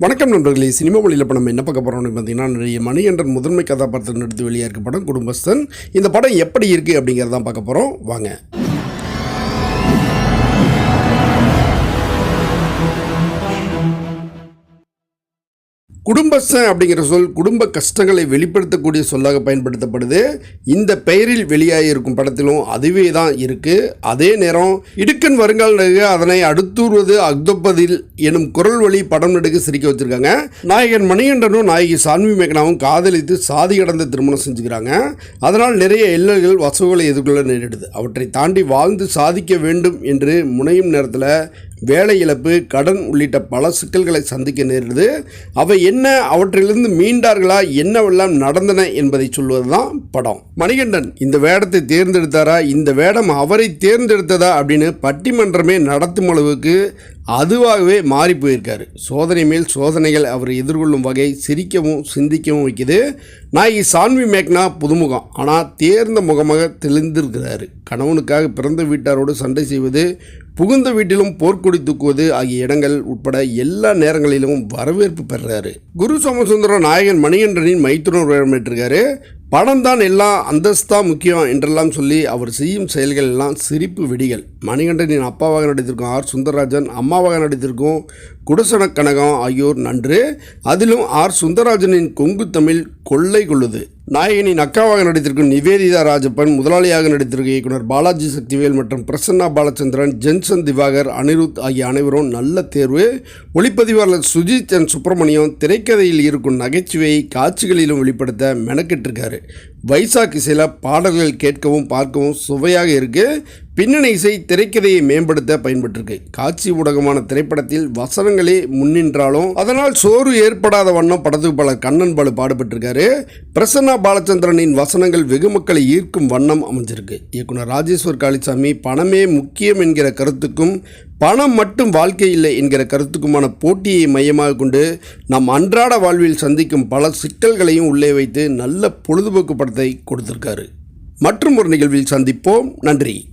வணக்கம் நண்பர்களே சினிமா மொழியில் இப்போ நம்ம என்ன பார்க்க போகிறோம்னு பார்த்தீங்கன்னா நிறைய மணிகண்டன் முதன்மை கதாபாத்திரம் நடித்து வெளியாக இருக்க படம் குடும்பஸ்தன். இந்த படம் எப்படி இருக்குது அப்படிங்கிறதான் பார்க்க போகிறோம் வாங்க. குடும்பஸ்தன் அப்படிங்கிற சொல் குடும்ப கஷ்டங்களை வெளிப்படுத்தக்கூடிய சொல்லாக பயன்படுத்தப்படுது. இந்த பெயரில் வெளியாகி இருக்கும் படத்திலும் அதுவே தான் இருக்குது அதே நேரம் இடுக்கன் வருங்கால நடிகை அதனை அடுத்தூர்வது அக்தொப்பதில் எனும் குரல் வழி படம் நடுக்க சிரிக்க வச்சுருக்காங்க. நாயகன் மணிகண்டனும் நாயகி சான்வி மேகனாவும் காதலித்து சாதி கடந்த திருமணம் செஞ்சுக்கிறாங்க. அதனால் நிறைய இல்லர்கள் வசவுகளை எதிர்கொள்ள நேரிடுது. அவற்றை தாண்டி வாழ்ந்து சாதிக்க வேண்டும் என்று முனையும் நேரத்தில் வேலை இழப்பு கடன் உள்ளிட்ட பல சிக்கல்களை சந்திக்க நேரிடுது. அவை என்ன அவற்றிலிருந்து மீண்டார்களா என்னவெல்லாம் நடந்தன என்பதை சொல்வதுதான் படம். மணிகண்டன் இந்த வேடத்தை தேர்ந்தெடுத்தாரா இந்த வேடம் அவரை தேர்ந்தெடுத்ததா அப்படின்னு பட்டிமன்றமே நடத்தும் அளவுக்கு அதுவாகவே மாறி போயிருக்காரு. சோதனை மேல் சோதனைகள் அவர் எதிர்கொள்ளும் வகை சிரிக்கவும் சிந்திக்கவும் வைக்குது. நாயகி சான்வி மேக்னா புதுமுகம். ஆனால் தேர்ந்த முகமாக தெளிந்திருக்கிறாரு. கணவனுக்காக பிறந்த வீட்டாரோடு சண்டை செய்வது புகுந்த வீட்டிலும் போர்க்கொடி தூக்குவது ஆகிய இடங்கள் உட்பட எல்லா நேரங்களிலும் வரவேற்பு பெறுறாரு. குரு சோமசுந்தரம் நாயகன் மணிகண்டனின் மைத்துனர் வேடமிட்டிருக்காரு பணம் தான் எல்லாம் அந்தஸ்தா முக்கியம் என்றெல்லாம் சொல்லி அவர் செய்யும் செயல்கள் எல்லாம் சிரிப்பு வெடிகள். மணிகண்டனின் அப்பாவாக நடித்திருக்கும் ஆர். சுந்தரராஜன் அம்மாவாக நடித்திருக்கும் குடசன கனகம் ஆகியோர் நன்று. அதிலும் ஆர். சுந்தரராஜனின் கொங்கு தமிழ் கொள்ளை கொள்ளுது. நாயகனின் அக்காவாக நடித்திருக்கும் நிவேதிதா ராஜப்பன் முதலாளியாக நடித்திருக்கும் இயக்குனர் பாலாஜி சக்திவேல் மற்றும் பிரசன்னா பாலச்சந்திரன் ஜென்சன் திவாகர் அனிருத் ஆகிய அனைவரும் நல்ல தேர்வு. ஒளிப்பதிவாளர் சுஜித் என் சுப்பிரமணியம் திரைக்கதையில் இருக்கும் நகைச்சுவையை காட்சிகளிலும் வெளிப்படுத்த மெனக்கெட்டிருக்காரு. வைசாக் இசையில் பாடல்கள் கேட்கவும் பார்க்கவும் சுவையாக இருக்குது பின்னணி இசை திரைக்கதையை மேம்படுத்த பயன்பட்டிருக்கு. காட்சி ஊடகமான திரைப்படத்தில் வசனங்களே முன்னின்றாலும் அதனால் சோறு ஏற்படாத வண்ணம் படத்துக்கு பல கண்ணன் பாலு பாடுபட்டிருக்காரு. பிரசன்னா பாலச்சந்திரனின் வசனங்கள் வெகு மக்களை ஈர்க்கும் வண்ணம் அமைஞ்சிருக்கு. இயக்குனர் ராஜேஸ்வர் காளிசாமி பணமே முக்கியம் என்கிற கருத்துக்கும் பணம் மட்டும் வாழ்க்கை இல்லை என்கிற கருத்துக்குமான போட்டியை மையமாக கொண்டு நம் அன்றாட வாழ்வில் சந்திக்கும் பல சிக்கல்களையும் உள்ளே வைத்து நல்ல பொழுதுபோக்கு படத்தை கொடுத்திருக்காரு. மற்றும் ஒரு நிகழ்வில் சந்திப்போம். நன்றி.